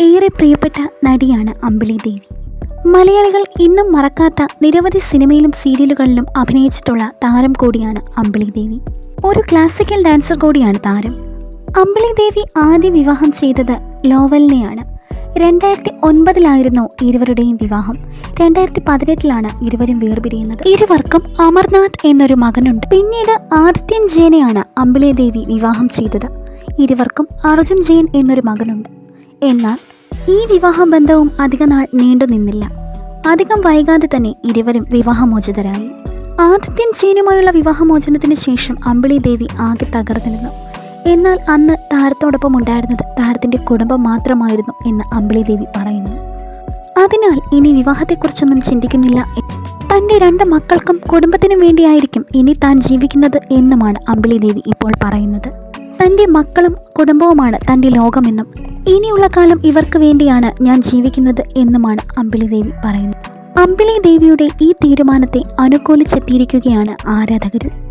ഏറെ പ്രിയപ്പെട്ട നടിയാണ് അമ്പിളി ദേവി. മലയാളികൾ ഇന്നും മറക്കാത്ത നിരവധി സിനിമയിലും സീരിയലുകളിലും അഭിനയിച്ചിട്ടുള്ള താരം കൂടിയാണ് അമ്പിളി ദേവി. ഒരു ക്ലാസിക്കൽ ഡാൻസർ കൂടിയാണ് താരം. അമ്പിളി ദേവി ആദ്യ വിവാഹം ചെയ്തത് ലോവലിനെയാണ്. രണ്ടായിരത്തി ഒൻപതിലായിരുന്നു ഇരുവരുടെയും വിവാഹം. രണ്ടായിരത്തി പതിനെട്ടിലാണ് ഇരുവരും വേർപിരിയുന്നത്. ഇരുവർക്കും അമർനാഥ് എന്നൊരു മകനുണ്ട്. പിന്നീട് ആദിത്യൻ ജയനെയാണ് അമ്പിളി ദേവി വിവാഹം ചെയ്തത്. ഇരുവർക്കും അർജുൻ ജയൻ എന്നൊരു മകനുണ്ട്. എന്നാൽ ഈ വിവാഹ ബന്ധവും അധികനാൾ നീണ്ടു നിന്നില്ല. അധികം വൈകാതെ തന്നെ ഇരുവരും വിവാഹമോചിതരായി. ആദിത്യൻ ചേനുമായുള്ള വിവാഹമോചനത്തിന് ശേഷം അമ്പിളി ദേവി ആകെ തകർന്നിരുന്നു എന്നാൽ അന്ന് താരത്തോടൊപ്പം ഉണ്ടായിരുന്നത് താരത്തിന്റെ കുടുംബം മാത്രമായിരുന്നു എന്ന് അമ്പിളി ദേവി പറയുന്നു. അതിനാൽ ഇനി വിവാഹത്തെക്കുറിച്ചൊന്നും ചിന്തിക്കുന്നില്ല. തന്റെ രണ്ട് മക്കൾക്കും കുടുംബത്തിനും വേണ്ടിയായിരിക്കും ഇനി താൻ ജീവിക്കുന്നത് എന്നുമാണ് അമ്പിളി ദേവി ഇപ്പോൾ പറയുന്നത്. തന്റെ മക്കളും കുടുംബവുമാണ് തന്റെ ലോകമെന്നും ഇനിയുള്ള കാലം ഇവർക്ക് വേണ്ടിയാണ് ഞാൻ ജീവിക്കുന്നത് എന്നുമാണ് അമ്പിളി ദേവി പറയുന്നത്. അമ്പിളി ദേവിയുടെ ഈ തീരുമാനത്തെ അനുകൂലിച്ചെത്തിയിരിക്കുകയാണ് ആരാധകരും.